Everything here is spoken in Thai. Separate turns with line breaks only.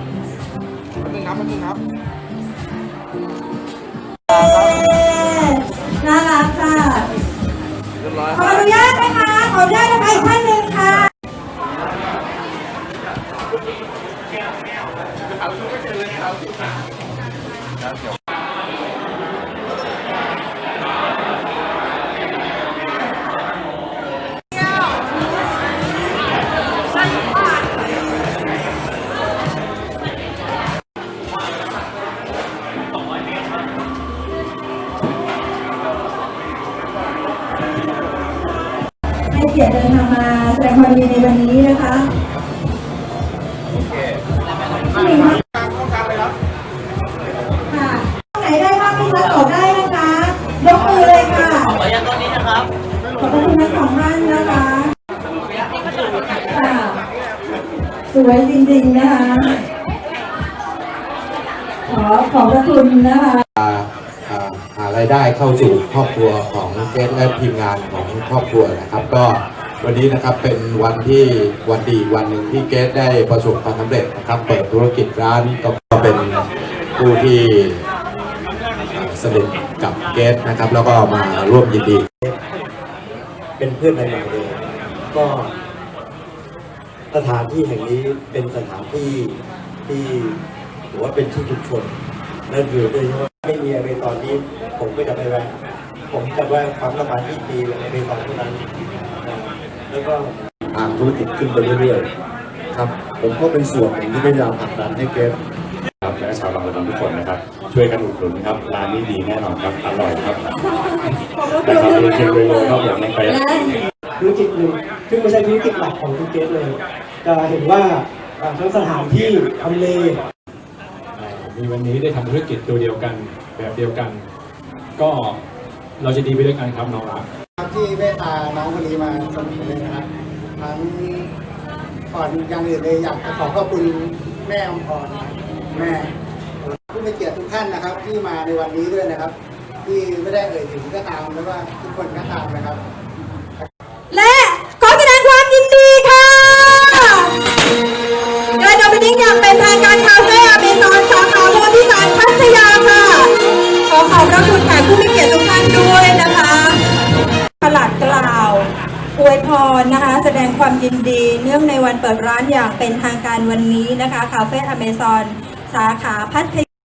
ครับแป๊บนึงครับแป๊บนึงครับ
น่ารักค่ะ
เรียบร้อย
ขออนุญาตนะคะ ขออนุญาตนะคะอีกท่านหนึ่งค่ะให้เกียรติเดินทางมาแสดงความยินดีในวันนี้นะคะที่หนึ่งค่ะ
กลางต้องกลางเลยครับ
ค่ะไหนได้บ้างที่จะตอบได้นะคะยกมือเลยค่ะ
ขออนุญาตตอนนี้นะครับ
ขอบคุณทั้งสองท่านนะคะ ค่ะ สวยจริงๆนะคะ ขอขอบพระคุณนะคะ
อ่ารายได้เข้าสู่ครอบครัวของเกสและทีมงานของครอบครัวนะครับ ก็วันนี้นะครับเป็นวันที่วันดีวันหนึ่งที่เกสได้ประสบความสำเร็จนะครับ เปิดธุรกิจร้านก็เป็นผู้ที่สนิทกับเกสนะครับ แล้วก็มาร่วมยินดี
เป็นเพื่อนกันอย่างเดียวก็สถานที่แห่งนี้เป็นสถานที่ที่ถือว่าเป็นที่ชุมชนนั่นคือโดยเฉพา ไม่มีอะไรตอนนี้ ผมก็จะไปแวะผมจะแวะความสมานที่ดีในตอนเท่านั้นนะแล้วก็
ทางธุรกิจขึ้นไปเรื่อยๆครับ ผมก็เป็นส่วนหนึ่งที่พยายามผลักดันให้เกส
ครับและชาวบางระมุงทุกคนนะครับ ช่วยกันอุดหนุนครับร้านนี้ดีแน่นอนครับอร่อยครับนะครับเรียนเชิญเลยๆครับผมลงไป
ธุรกิจหนึ่งซึ่งไม่ใช่ธุรกิจหลักของทุกเกสเลย จะเห็นว่าอ่าทั้งสถานที่ทำเล
มีวันนี้ได้ทำธุรกิจตัวเดียวกัน แบบเดียวกัน ก็เราจะดีไปด้วยกันครับน้องรัก
ครับที่เมตตาน้องคนนี้มาสมุนเลยนะครับทั้งก่อนอย่างอื่นเลยอยากจะขอขอบคุณแม่อมพรแม่ผู้มีเกียรติทุกท่านนะครับ ที่มาในวันนี้ด้วยนะครับ ที่ไม่ได้เอ่ยถึงก็ตามแล้วว่าทุกคนก็ตามนะครับ
และขอแสดงความยินดีค่ะงานโอเปนิ่งอย่างเป็น ขอขอบพระคุณแขกผู้มีเกียรติทุกท่านด้วยนะคะตลาดกล่าวอวยพรนะคะ แสดงความยินดีเนื่องในวันเปิดร้านอย่างเป็นทางการวันนี้นะคะ คาเฟ่อเมซอนสาขาพัทยา